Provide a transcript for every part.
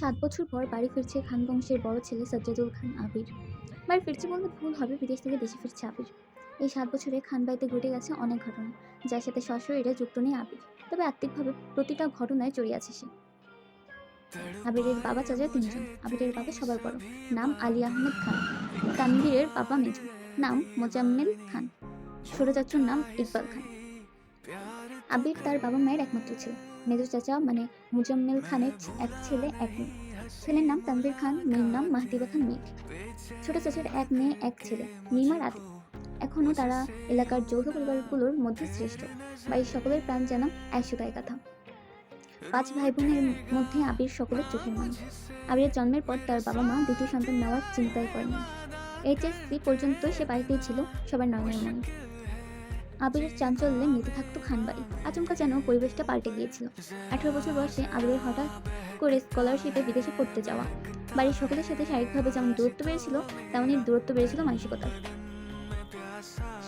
সাত বছর পর বাড়ি ফিরছে খান বংশের বড় ছেলে সজ্জাদুল খান আবির। বাড়ি ফিরছে বলতে ভুল হবে, বিদেশ থেকে দেশে ফিরছে আবির। এই সাত বছরে খান বাড়িতে ঘটে গেছে অনেক ঘটনা, যার সাথে সশরীরে যুক্ত নেই আবির। তবে আত্মিকভাবে প্রতিটা ঘটনায় জড়িয়ে আছে সে। আবিরের বাবা চাচা তিনজন, আবিরের বাবা সবার বড়। নাম আলী আহমেদ খান। তানভীরের বাবা মেজু। নাম মোজাম্মেল খান। ছোট চাচুর নাম ইকবাল খান। আবির তার বাবা মায়ের একমাত্র ছেলে। মেজর চাচা মানে মুজাম্মেল খানের এক ছেলে, এক মেয়ে। ছেলের নাম তানভীর খান, মেয়ের নাম মাহদিবা খান মেঘ ছোট চাচার এক মেয়ে, এক ছেলে নিমার আদি এখনও তারা এলাকার যৌথ পরিবারগুলোর মধ্যে শ্রেষ্ঠ। বাড়ির সকলের প্রাণ যেন একশোটাই কথা পাঁচ ভাই বোনের মধ্যে আবির সকলের চোখের মানুষ আবিরের জন্মের পর তার বাবা মা দ্বিতীয় সন্তান নেওয়ার চিন্তাই করেন এইচএসসি পর্যন্ত সে বাড়িতেই ছিল, সবার নয়নের মনে। আবিরের চাঞ্চল্যে নিতে থাকতো খানবাড়ি। আচমকা যেন পরিবেশটা পাল্টে গিয়েছিল। আঠারো বছর বয়সে আবিরের হঠাৎ করে স্কলারশিপে বিদেশে পড়তে যাওয়া। বাড়ির সকলের সাথে শারীরিকভাবে যেমন দূরত্ব বেড়েছিল, তেমনই দূরত্ব বেড়েছিল মানসিকতার।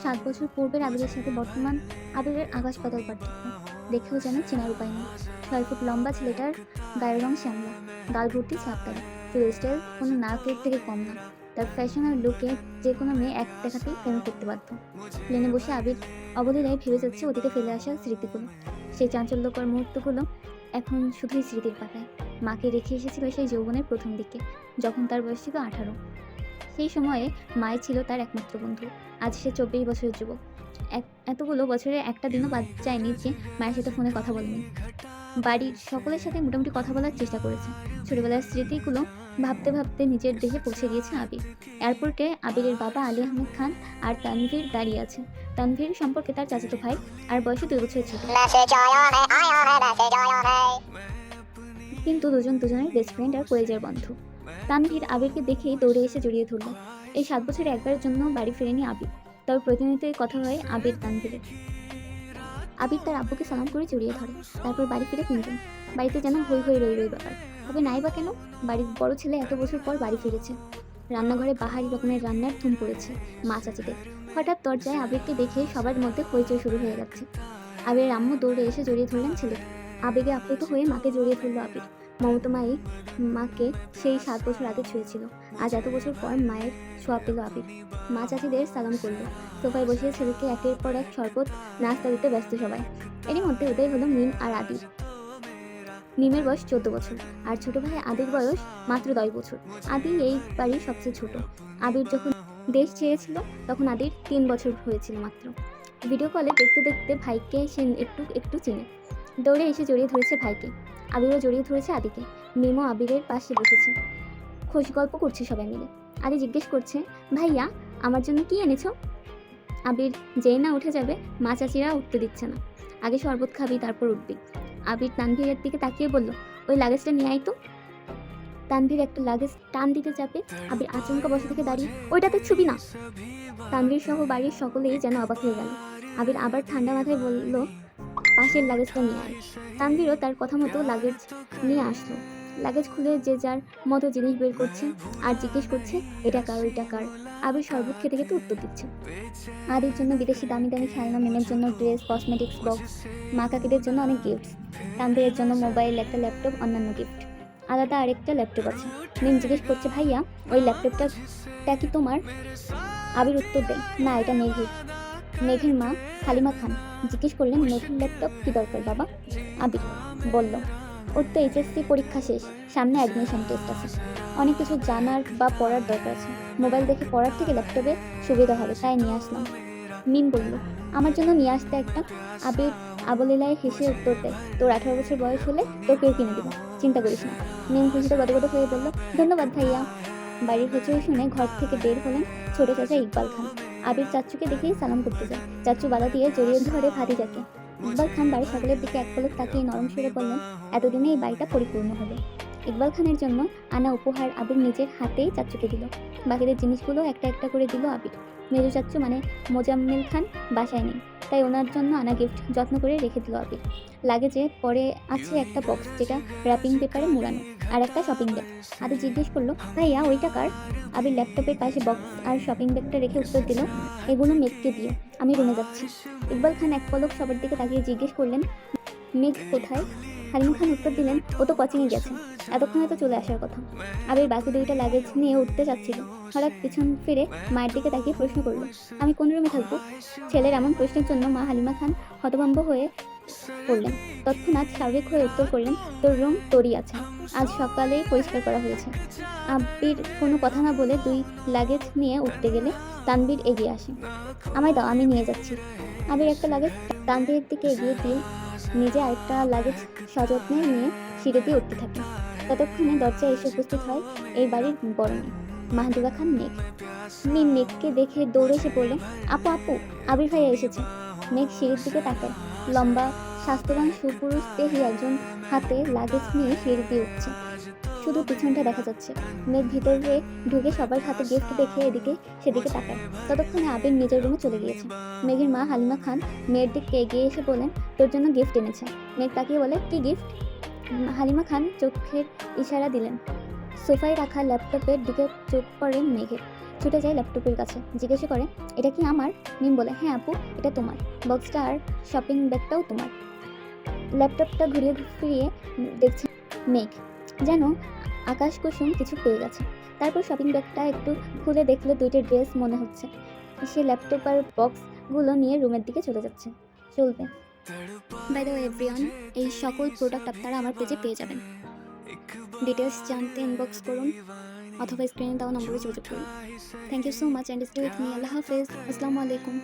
সাত বছর পূর্বের আবিরের সাথে বর্তমান আবিরের আকাশ পাতাল পার্থক্য। দেখেও যেন চেনার উপায় নেই। ছয় ফুট লম্বা ছেলেটার গায়ের রং শ্যামলা। গাল ভর্তি ছাপতারি চুল স্টাইল কোনো নাকের থেকে কম না। তার ফ্যাশন আর লুকে যে কোনো মেয়ে এক দেখাতেই প্রেম করতে বাধ্য। প্লেনে বসে আবির অবলীলায় ফিরে যাচ্ছে অতীতে ফেলে আসা স্মৃতিগুলো। সেই চাঞ্চল্যকর মুহূর্তগুলো এখন শুধুই স্মৃতির পাতায়। মাকে রেখে এসেছিল সেই যৌবনের প্রথম দিকে, যখন তার বয়স ছিল আঠারো। সেই সময়ে মায় ছিল তার একমাত্র বন্ধু। আজ সে চব্বিশ বছরের যুবক। এক এতগুলো বছরে একটা দিনও বাদ যায়নি যে মায়ের সাথে ফোনে কথা বলেনি। বাড়ির সকলের সাথে মোটামুটি কথা বলার চেষ্টা করেছে। ছোটবেলার স্মৃতিগুলো ভাবতে ভাবতে নিজের দেহে পৌঁছে গিয়েছে আবির। এয়ারপোর্টে আবিরের বাবা আলী আহমেদ খান আর তানভীর দাঁড়িয়ে আছে। তানভীর সম্পর্কে তার চাচাতো ভাই আর বয়সে দুই বছর ছোট। কিন্তু দুজন দুজনের বেস্ট ফ্রেন্ড আর কলেজের বন্ধু। তানভীর আবিরকে দেখেই দৌড়ে এসে জড়িয়ে ধরল। এই সাত বছরে একবারের জন্য বাড়ি ফেরেনি আবির। তবে প্রতিনিয়তই কথা হয় আবির তানভীরের আবির তার আব্বুকে সালাম করে জড়িয়ে ধরে। তারপর বাড়ি ফিরে তিনজন বাড়িতে যেন হই হই রই রই ব্যাপার। তবে নাই বা কেন? বাড়ির বড় ছেলে এত বছর পর বাড়ি ফিরেছে। রান্নাঘরে বাহারি রকমের রান্নার ধুম পড়েছে মা চাচিদের হঠাৎ দরজায় আবেগকে দেখে সবার মধ্যে হইচই শুরু হয়ে যাচ্ছে। আবির আম্মু দৌড়ে এসে জড়িয়ে ধরলেন ছেলে আবেগে আপ্লুত হয়ে মাকে জড়িয়ে ধরলো আবির। মমতা মাই মাকে সেই সাত বছর আগে ছুঁয়েছিল। আজ এত বছর পর মায়ের ছোঁয়া পেল আবির মা চাচিদের সালাম করল। সোফায় বসে ছেলেকে একের পর এক শরবত, নাস্তা দিতে ব্যস্ত সবাই। এরই মধ্যে উদয় হলো মিম আর আদির। মিমের বয়স চোদ্দ বছর আর ছোট ভাই আদির বয়স মাত্র দশ বছর। আদি এই বাড়ির সবচেয়ে ছোট। আবির যখন দেশ চেয়েছিল তখন আদির তিন বছর হয়েছিল মাত্র। ভিডিও কলে দেখতে দেখতে ভাইকে সে একটু একটু চিনে। দৌড়ে এসে জড়িয়ে ধরেছে ভাইকে। আবিরও জড়িয়ে ধরেছে আদিকে। মিমও আবিরের পাশে বসেছে। খোঁজ গল্প করছে সবাই মিলে। আদি জিজ্ঞেস করছে, ভাইয়া, আমার জন্য কি এনেছো? আবির, যেই না উঠে যাবে, মা চাচিরা উঠতে দিচ্ছে না। আগে শরবত খাবি, তারপর উঠবি। আবির তানভীরের দিকে তাকিয়ে বলল, ওই লাগেজটা নিয়ে আয় তো। তানভীর একটা লাগেজ টান দিতে চাপে আবির আচমকা বসে থেকে দাঁড়িয়ে, ওইটাতে ছবি না। তানভীর সহ বাড়ির সকলেই যেন অবাক হয়ে গেল। আবির আবার ঠান্ডা মাথায় বলল পাশের লাগেজটা নিয়ে আয়। তানভীরও তার কথা মতো লাগেজ নিয়ে আসলো। লাগেজ খুলে যে যার মতো জিনিস বের করছে আর জিজ্ঞেস করছে, এটা কার, ওইটা কার? আবির শরবত খেতে খেতে উত্তর দিচ্ছে। আদির জন্য বিদেশি দামি দামি খেলনা মেমের জন্য ড্রেস কসমেটিক্স বক্স মা কাকিদের জন্য অনেক গিফট তানভীরের জন্য মোবাইল একটা ল্যাপটপ অন্যান্য গিফট আলাদা আরেকটা ল্যাপটপ আছে। মিম জিজ্ঞেস করছে, ভাইয়া, ওই ল্যাপটপটা কি তোমার? আবির উত্তর দেয়, না, এটা মেঘের মেঘের মা হালিমা খান জিজ্ঞেস করলেন, মেঘের ল্যাপটপ কী দরকার বাবা? আবির বলল, ওর তো এইচএসসি পরীক্ষা শেষ, সামনে অ্যাডমিশন টেস্ট আছে। অনেক কিছু জানার বা পড়ার দরকার আছে। মোবাইল দেখে পড়ার থেকে ল্যাপটপে সুবিধা হবে, তাই নিয়ে আসলাম। মিম বলল, আমার জন্য নিয়ে আসতে একটা আবির আবলীলায় হেসে উত্তর দেয় তোর আঠারো বছর বয়স হলে তোকেও কিনে দেবো চিন্তা করিস না। মিম খুশিতে গদগদ হয়ে বলল, ধন্যবাদ ভাইয়া। বাড়ির হচড়ি শুনে ঘর থেকে বের হলেন ছোট চাচা ইকবাল খান। আবির চাচুকে দেখেই সালাম করতে যায়। চাচু বাধা দিয়ে জড়িয়ে ধরে ভাতিজাকে। ইকবাল খান বাড়ির সকলের দিকে এক পলক তাকিয়ে নরম সুরে বললেন, এতদিনে এই বাড়িটা পরিপূর্ণ হবে। ইকবাল খানের জন্য আনা উপহার আবির নিজের হাতেই চাচুকে দিল। বাকিদের জিনিসগুলো একটা একটা করে দিল আবির। মেজু চাচ্চু মানে মোজাম্মেল খান বাসায় নেই, তাই ওনার জন্য আনা গিফট যত্ন করে রেখে দিল আবির। লাগেজে পরে আছে একটা বক্স যেটা র্যাপিং পেপারে মোড়ানো। আর একটা শপিং ব্যাগ আদি জিজ্ঞেস করল, ভাইয়া, ওইটা কার? আবির ল্যাপটপের পাশে বক্স আর শপিং ব্যাগটা রেখে উত্তর দিল, এগুলো মেঘকে দিয়ে, আমি রুমে যাচ্ছি। ইকবাল খান এক পলক সবার দিকে তাকিয়ে জিজ্ঞেস করলেন, মেঘ কোথায়? হালিম খান উত্তর দিলেন, ও তো কোচিংয়ে গেছে, এতক্ষণে তো চলে আসার কথা। আবির বাকি দুইটা লাগেজ নিয়ে উঠতে যাচ্ছিল হঠাৎ পিছন ফিরে মায়ের দিকে তাকিয়ে প্রশ্ন করল, আমি কোন রুমে থাকব? ছেলের এমন প্রশ্নের জন্য মা হালিমা খান হতভম্ব হয়ে পড়লেন তৎক্ষণাৎ স্বাভাবিক হয়ে উত্তর করলেন, তোর রুম তোরই আছে। আজ সকালে পরিষ্কার করা হয়েছে। আবির কোনো কথা না বলে দুই লাগেজ নিয়ে উঠতে গেলে তানবীর এগিয়ে আসে। আমায় দাও, আমি নিয়ে যাচ্ছি। আবির একটা লাগেজ তানবীরের দিকে এগিয়ে দিয়ে নিজে আরেকটা লাগেজ সযত্নে নিয়ে সিঁড়ি দিয়ে উঠতে থাকে। ততক্ষণে দরজায় এসে উপস্থিত হয় এই বাড়ির বড় মেয়ে মাহদুরা খান মেঘ। মেয়ে মেঘকে দেখে দৌড়ে এসে পড়লেন আপু আপু, আবির ভাইয়া এসেছে। মেঘ সিঁড়ির দিকে তাকায়। লম্বা, স্বাস্থ্যবান সুপুরুষ দেহী একজন হাতে লাগেজ নিয়ে সিঁড়ি দিয়ে উঠছে। শুধু পিছনটা দেখা যাচ্ছে। মেঘ ভিতরে ঢুকে সবার হাতে গিফট দেখে এদিকে সেদিকে তাকায়। ততক্ষণে আবির নিজের রুমে চলে গিয়েছে। মেঘের মা হালিমা খান মেয়ের দিকে এগিয়ে এসে বলেন তোর জন্য গিফট এনেছে। মেঘ তাকিয়ে বলে, কি গিফট হালিমা খান চোখের ইশারা দিলেন। সোফায় রাখা ল্যাপটপের দিকে চোখ পড়ে মেঘের ছুটে যায় ল্যাপটপের কাছে। জিজ্ঞাসা করে, এটা কি আমার? মিম বলে হ্যাঁ আপু, এটা তোমার। বক্সটা আর শপিং ব্যাগটাও তোমার। ল্যাপটপটা ঘুরিয়ে ফিরিয়ে দেখছে মেঘ। যেন আকাশ কুসুম কিছু পেয়ে গেছে। তারপর শপিং ব্যাগটা একটু খুলে দেখল দুইটা ড্রেস মনে হচ্ছে। সে ল্যাপটপ আর বক্সগুলো নিয়ে রুমের দিকে চলে যাচ্ছে। চলবে। বাই দ্য এভরিওয়ান এই সকল প্রোডাক্ট আপনারা আমার পেজে পেয়ে যাবেন। ডিটেলস জানতে ইনবক্স করুন অথবা স্ক্রিনে দেওয়া নম্বরে যোগাযোগ করুন। Thank you so much and stay with me আল্লাহ হাফেজ। আসসালামু আলাইকুম।